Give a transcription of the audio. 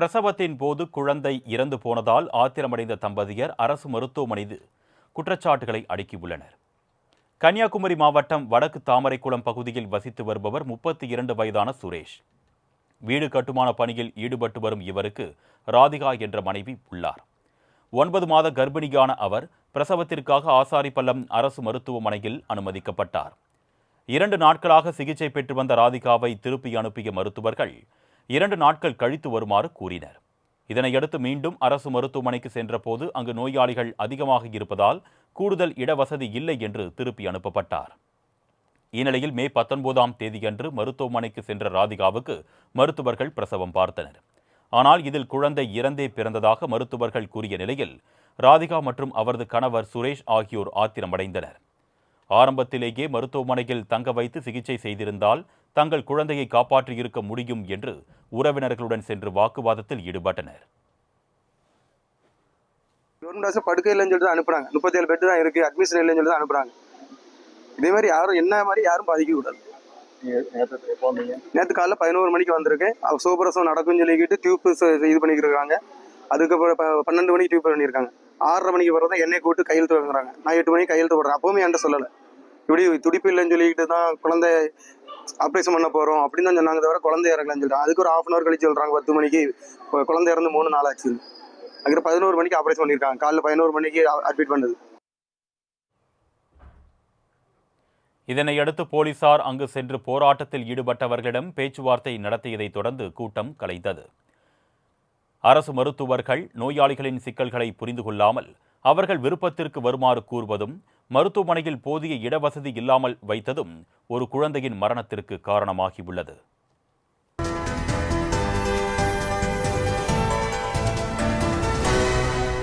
பிரசவத்தின் போது குழந்தை இறந்து போனதால் ஆத்திரமடைந்த தம்பதியர் அரசு மருத்துவமனைது குற்றச்சாட்டுகளை அடுக்கியுள்ளனர். கன்னியாகுமரி மாவட்டம் வடக்கு தாமரைக்குளம் பகுதியில் வசித்து வருபவர் முப்பத்தி இரண்டு வயதான சுரேஷ். வீடு கட்டுமான பணியில் ஈடுபட்டு வரும் இவருக்கு ராதிகா என்ற மனைவி உள்ளார். ஒன்பது மாத கர்ப்பிணியான அவர் பிரசவத்திற்காக ஆசாரிப்பள்ளம் அரசு மருத்துவமனையில் அனுமதிக்கப்பட்டார். இரண்டு நாட்களாக சிகிச்சை பெற்று வந்த ராதிகாவை திருப்பி அனுப்பிய மருத்துவர்கள் இரண்டு நாட்கள் கழித்து வருமாறு கூறினர். இதனையடுத்து மீண்டும் அரசு மருத்துவமனைக்கு சென்றபோது அங்கு நோயாளிகள் அதிகமாக இருப்பதால் கூடுதல் இடவசதி இல்லை என்று திருப்பி அனுப்பப்பட்டார். இந்நிலையில் மே பத்தொன்பதாம் தேதியன்று மருத்துவமனைக்கு சென்ற ராதிகாவுக்கு மருத்துவர்கள் பிரசவம் பார்த்தனர். ஆனால் இதில் குழந்தை இறந்தே பிறந்ததாக மருத்துவர்கள் கூறிய நிலையில் ராதிகா மற்றும் அவரது கணவர் சுரேஷ் ஆகியோர் ஆத்திரமடைந்தனர். ஆரம்பத்திலேயே மருத்துவமனையில் தங்க வைத்து சிகிச்சை செய்திருந்தால் தங்கள் குழந்தையை காப்பாற்றியிருக்க முடியும் என்று உறவினர்களுடன் சென்று வாக்குவாதத்தில் ஈடுபட்டனர். கவர்மெண்ட் ஹாஸ்பிட்டல் படுக்கை இல்லைன்னு சொல்லிட்டு தான் அனுப்புறாங்க. முப்பத்தேழு பெட் தான் இருக்கு அட்மிஷன் இல்லைன்னு சொல்லி தான் அனுப்புறாங்க. இதே மாதிரி யாரும் என்ன மாதிரி யாரும் பாதிக்க கூடாது நேற்று காலைல பதினோரு மணிக்கு வந்திருக்கேன் அவ சூப்பரசம் நடக்கும்னு சொல்லிக்கிட்டு டியூப் இது பண்ணிக்கிட்டு இருக்காங்க அதுக்கப்புறம் பன்னெண்டு மணிக்கு டியூப் பண்ணியிருக்காங்க. ஆறரை மணிக்கு வரதான் எண்ணெய் கூட்டு கையெழுத்து வாங்குறாங்க. நான் எட்டு மணிக்கு கையெழுத்து போடுறேன். அப்பவுமே என்கிட்ட சொல்லலை. இப்படி துடிப்பு இல்லைன்னு சொல்லிக்கிட்டு தான் குழந்தை ஆப்ரேஷன் பண்ண போகிறோம் அப்படின்னு தான் சொன்னாங்க தவிர குழந்தை இறங்கலன்னு அதுக்கு ஒரு ஹாஃப் அன் ஹவர் கழிச்சு சொல்கிறாங்க பத்து மணிக்கு. குழந்தை இறந்து மூணு நாள் ஆச்சு. அதுக்கு பதினோரு மணிக்கு ஆப்ரேஷன் பண்ணியிருக்காங்க. காலைல பதினோரு மணிக்கு அட்மிட் பண்ணது. இதனையடுத்து போலீசார் அங்கு சென்று போராட்டத்தில் ஈடுபட்டவர்களிடம் பேச்சுவார்த்தை நடத்தியதைத் தொடர்ந்து கூட்டம் கலைந்தது. அரசு மருத்துவர்கள் நோயாளிகளின் சிக்கல்களை புரிந்து கொள்ளாமல் அவர்கள் விருப்பத்திற்கு வருமாறு கூறுவதும் மருத்துவமனையில் போதிய இடவசதி இல்லாமல் வைத்ததும் ஒரு குழந்தையின் மரணத்திற்கு காரணமாகியுள்ளது.